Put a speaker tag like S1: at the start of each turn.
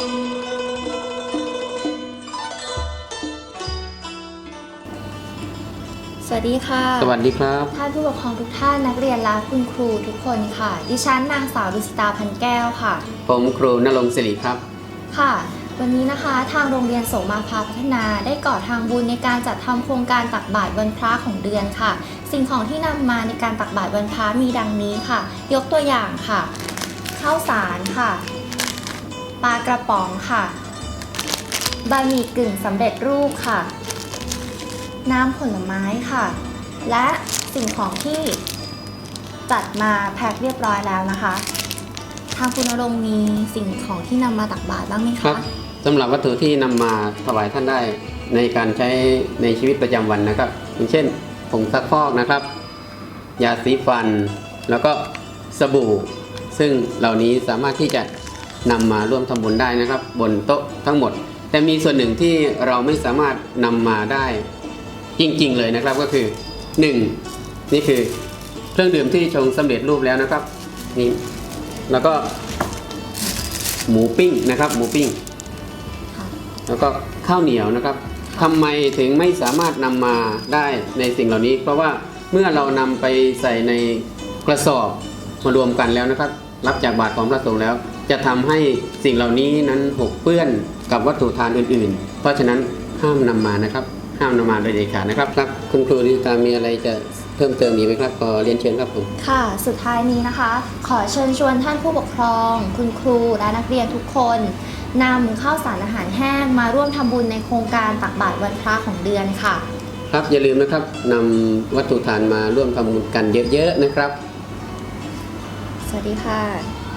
S1: สวัสดีค่ะ
S2: สวัสดีครับ
S1: ท่านผู้ปกครองทุกท่านนักเรียนและคุณครูทุกคนค่ะ ดิฉันนางสาวดุสิตาพันแก้วค่ะ
S2: ผมครูนรงศิริครับ
S1: ค่ะ วันนี้นะคะทางโรงเรียนสงมาพาพัฒนาได้ก่อทางบุญในการจัดทำโครงการตักบาตรวันพระของเดือนค่ะ สิ่งของที่นำมาในการตักบาตรวันพระมีดังนี้ค่ะ ยกตัวอย่างค่ะ ข้าวสารค่ะ ปลากระป๋องค่ะ บะหมี่กึ่งสำเร็จรูปค่ะ น้ำผลไม้ค่ะ และสิ่งของที่จัดมาแพ็คเรียบร้อยแล้วนะคะ ทางคุณรงมีสิ่งของที่นำมาตักบาตรบ้างไหม
S2: ครับสำหรับวัตถุที่นำมาถวายท่านได้ในการใช้ในชีวิตประจำวันนะครับอย่างเช่นผงซักฟอกนะครับ ยาสีฟัน แล้วก็สบู่ ซึ่งเหล่านี้สามารถที่จะ นำมาร่วมทำบุญได้นะครับ บนโต๊ะทั้งหมด แต่มีส่วนหนึ่งที่เราไม่สามารถนำมาได้จริง ๆ เลยนะครับก็คือ 1. นี่คือเครื่องดื่มที่ชงสำเร็จรูปแล้วนะครับนี่แล้วก็หมูปิ้งนะครับ หมูปิ้ง แล้วก็ข้าวเหนียวนะครับทำไมถึงไม่สามารถนำมาได้ในสิ่งเหล่านี้ เพราะว่าเมื่อเรานำไปใส่ในกระสอบมารวมกันแล้วนะครับ รับจากบาทของพระสงฆ์แล้ว จะทำให้สิ่งเหล่านี้นั้นหกเปื้อนกับวัตถุทานอื่น ๆ เพราะฉะนั้นห้ามนำมานะครับ ห้ามนำมาโดยเด็ดขาดนะครับครับ คุณครูนิตามีอะไรจะเพิ่มเติมอีกไหมครับขอเรียนเชิญครับผม
S1: ค่ะ สุดท้ายนี้นะคะ ขอเชิญชวนท่านผู้ปกครอง คุณครูและนักเรียนทุกคนนำข้าวสารอาหารแห้งมาร่วมทำบุญในโครงการตักบาตรวันพระของเดือนค่ะ
S2: ครับอย่าลืมนะครับนำวัตถุทานมาร่วมทำบุญกันเยอะๆนะครับ
S1: สวัสดีค่ะ